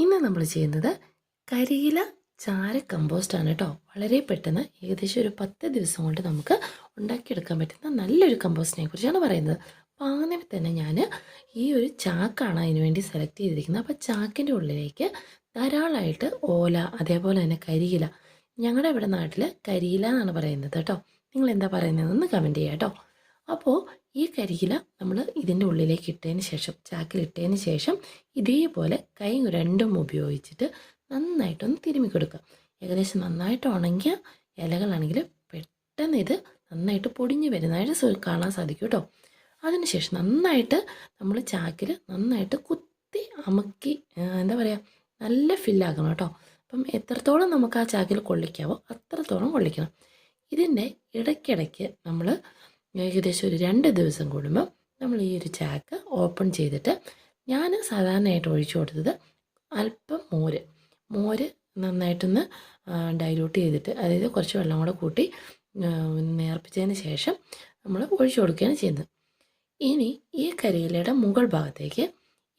ഇന്ന് നമ്മൾ ചെയ്യുന്നത് കരിയില ചാര കമ്പോസ്റ്റാണ് കേട്ടോ. വളരെ പെട്ടെന്ന് ഏകദേശം ഒരു പത്ത് ദിവസം കൊണ്ട് നമുക്ക് ഉണ്ടാക്കിയെടുക്കാൻ പറ്റുന്ന നല്ലൊരു കമ്പോസ്റ്റിനെ കുറിച്ചാണ് പറയുന്നത്. അപ്പോൾ ആദ്യം തന്നെ ഞാൻ ഈ ഒരു ചാക്കാണ് അതിന് വേണ്ടി സെലക്ട് ചെയ്തിരിക്കുന്നത്. അപ്പോൾ ചാക്കിന്റെ ഉള്ളിലേക്ക് ധാരാളമായിട്ട് ഓല അതേപോലെ തന്നെ കരിയില. ഞങ്ങളുടെ ഇവിടെ നാട്ടിൽ കരിയില എന്നാണ് പറയുന്നത് കേട്ടോ. നിങ്ങൾ എന്താ പറയുന്നതെന്ന് കമന്റ് ചെയ്യാം കേട്ടോ. അപ്പോൾ ഈ കരിയില നമ്മൾ ഇതിന്റെ ഉള്ളിലേക്ക് ഇട്ടതിന് ശേഷം ചാക്കിൽ ഇട്ടതിന് ശേഷം ഇതേപോലെ കൈ രണ്ടും ഉപയോഗിച്ചിട്ട് നന്നായിട്ടൊന്ന് തിരുമ്മി കൊടുക്കുക. ഏകദേശം നന്നായിട്ട് ഉണങ്ങിയ ഇലകളാണെങ്കിൽ പെട്ടെന്ന് ഇത് നന്നായിട്ട് പൊടിഞ്ഞു വരുന്നതായിട്ട് കാണാൻ സാധിക്കും കേട്ടോ അതിനുശേഷം നന്നായിട്ട് നമ്മൾ ചാക്കിൽ നന്നായിട്ട് കുത്തി അമക്കി എന്താ പറയുക നല്ല ഫില്ലാക്കണം കേട്ടോ അപ്പം എത്രത്തോളം നമുക്ക് ആ ചാക്കിൽ കൊള്ളിക്കാവോ അത്രത്തോളം കൊള്ളിക്കണം. ഇതിന്റെ ഇടയ്ക്കിടയ്ക്ക് നമ്മൾ ഏകദേശം ഒരു രണ്ട് ദിവസം കൂടുമ്പോൾ നമ്മൾ ഈ ഒരു ചാക്ക് ഓപ്പൺ ചെയ്തിട്ട് ഞാൻ സാധാരണയായിട്ട് ഒഴിച്ചു കൊടുത്തത് അല്പം മോര്. മോര് നന്നായിട്ടൊന്ന് ഡൈലൂട്ട് ചെയ്തിട്ട് അതായത് കുറച്ച് വെള്ളം കൂടെ കൂട്ടി നേർപ്പിച്ചതിന് ശേഷം നമ്മൾ ഒഴിച്ചു കൊടുക്കുകയാണ് ചെയ്യുന്നത്. ഇനി ഈ കരിയിലയുടെ മുകൾ ഭാഗത്തേക്ക്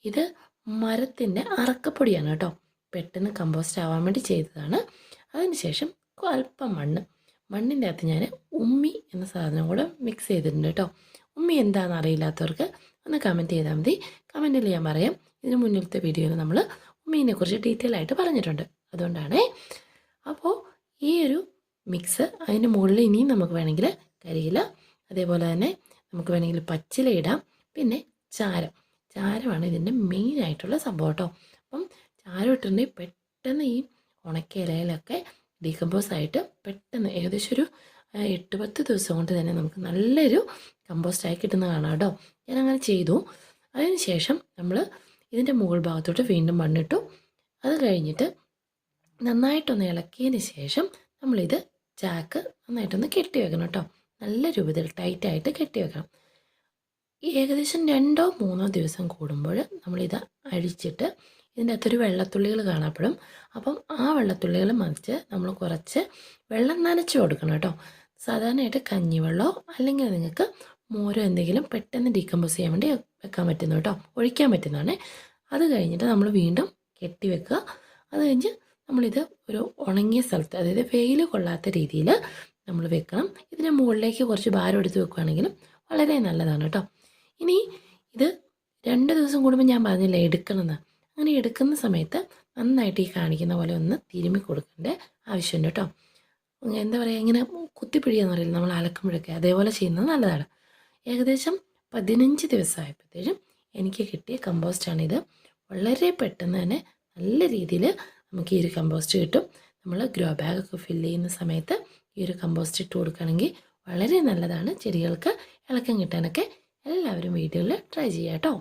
ഇത് മരത്തിന്റെ അറക്കപ്പൊടിയാണ് കേട്ടോ. പെട്ടെന്ന് കമ്പോസ്റ്റ് ആവാൻ വേണ്ടി ചെയ്തതാണ്. അതിനുശേഷം അല്പം മണ്ണ് മണ്ണിന്റെ അകത്ത് ഞാൻ ഉമ്മി എന്ന സാധനം കൂടെ മിക്സ് ചെയ്തിട്ടുണ്ട് കേട്ടോ. ഉമ്മി എന്താണെന്ന് അറിയില്ലാത്തവർക്ക് ഒന്ന് കമന്റ് ചെയ്താൽ മതി. കമന്റിൽ ഞാൻ പറയാം. ഇതിന് മുന്നിലത്തെ വീഡിയോയിൽ നമ്മൾ ഉമ്മീനെ കുറിച്ച് ഡീറ്റെയിൽ ആയിട്ട് പറഞ്ഞിട്ടുണ്ട്. അതുകൊണ്ടാണേ. അപ്പോൾ ഈ ഒരു മിക്സ് അതിന്റെ മുകളിൽ ഇനിയും നമുക്ക് വേണമെങ്കിൽ കരിയില അതേപോലെ തന്നെ നമുക്ക് വേണമെങ്കിൽ പച്ചില ഇടാം. പിന്നെ ചാരം. ചാരമാണ് ഇതിന്റെ മെയിൻ ആയിട്ടുള്ള സംഭവം കേട്ടോ. അപ്പം ചാരം ഇട്ടിട്ടുണ്ടെങ്കിൽ പെട്ടെന്ന് ഈ ഉണക്കിയ ഇലയിലൊക്കെ ഡീകമ്പോസ് ആയിട്ട് പെട്ടെന്ന് ഏകദേശം ഒരു എട്ട് പത്ത് ദിവസം കൊണ്ട് തന്നെ നമുക്ക് നല്ലൊരു കമ്പോസ്റ്റായി കിട്ടുന്ന കാണാം കേട്ടോ. ഞാൻ അങ്ങനെ ചെയ്തു. അതിന് ശേഷം നമ്മൾ ഇതിന്റെ മുകൾ ഭാഗത്തോട്ട് വീണ്ടും മണ്ണിട്ടു. അത് കഴിഞ്ഞിട്ട് നന്നായിട്ടൊന്ന് ഇളക്കിയതിന് ശേഷം നമ്മളിത് ചാക്ക് നന്നായിട്ടൊന്ന് കെട്ടി വെക്കണം കേട്ടോ. നല്ല രൂപത്തിൽ ടൈറ്റായിട്ട് കെട്ടി വെക്കണം. ഈ ഏകദേശം രണ്ടോ മൂന്നോ ദിവസം കൂടുമ്പോൾ നമ്മളിത് അഴിച്ചിട്ട് ഇതിന്റെ അകത്തൊരു വെള്ളത്തുള്ളികൾ കാണപ്പെടും. അപ്പം ആ വെള്ളത്തുള്ളികൾ മറിച്ച് നമ്മൾ കുറച്ച് വെള്ളം നനച്ച് കൊടുക്കണം കേട്ടോ. സാധാരണയായിട്ട് കഞ്ഞിവെള്ളമോ അല്ലെങ്കിൽ നിങ്ങൾക്ക് മോരോ എന്തെങ്കിലും പെട്ടെന്ന് ഡീകമ്പോസ് ചെയ്യാൻ വേണ്ടി വെക്കാൻ പറ്റുന്നു കേട്ടോ ഒഴിക്കാൻ പറ്റുന്നതാണ്. അത് കഴിഞ്ഞിട്ട് നമ്മൾ വീണ്ടും കെട്ടി വെക്കുക. അത് കഴിഞ്ഞ് നമ്മളിത് ഒരു ഉണങ്ങിയ സ്ഥലത്ത് അതായത് വെയിൽ കൊള്ളാത്ത രീതിയിൽ നമ്മൾ വെക്കണം. ഇതിന്റെ മുകളിലേക്ക് കുറച്ച് ഭാരം എടുത്ത് വെക്കുകയാണെങ്കിലും വളരെ നല്ലതാണ് കേട്ടോ. ഇനി ഇത് രണ്ട് ദിവസം കൂടുമ്പോൾ ഞാൻ പറഞ്ഞില്ല എടുക്കണമെന്ന്. അങ്ങനെ എടുക്കുന്ന സമയത്ത് നന്നായിട്ട് ഈ കാണിക്കുന്ന പോലെ ഒന്ന് തിരുമ്മി കൊടുക്കേണ്ട ആവശ്യമുണ്ട് കേട്ടോ. എന്താ പറയുക ഇങ്ങനെ കുത്തിപ്പിഴിയെന്ന് പറയുന്നത് നമ്മൾ അലക്കുമ്പോഴൊക്കെ അതേപോലെ ചെയ്യുന്നത് നല്ലതാണ്. ഏകദേശം പതിനഞ്ച് ദിവസമായപ്പോഴത്തേക്കും എനിക്ക് കിട്ടിയ കമ്പോസ്റ്റാണിത് വളരെ പെട്ടെന്ന് തന്നെ നല്ല രീതിയിൽ നമുക്ക് ഈ ഒരു കമ്പോസ്റ്റ് കിട്ടും. നമ്മൾ ഗ്രോ ബാഗൊക്കെ ഫില്ല് ചെയ്യുന്ന സമയത്ത് ഈ ഒരു കമ്പോസ്റ്റ് ഇട്ട് കൊടുക്കുകയാണെങ്കിൽ വളരെ നല്ലതാണ്. ചെടികൾക്ക് ഇളക്കം കിട്ടാനൊക്കെ എല്ലാവരും വീടുകളിൽ ട്രൈ ചെയ്യാം കേട്ടോ.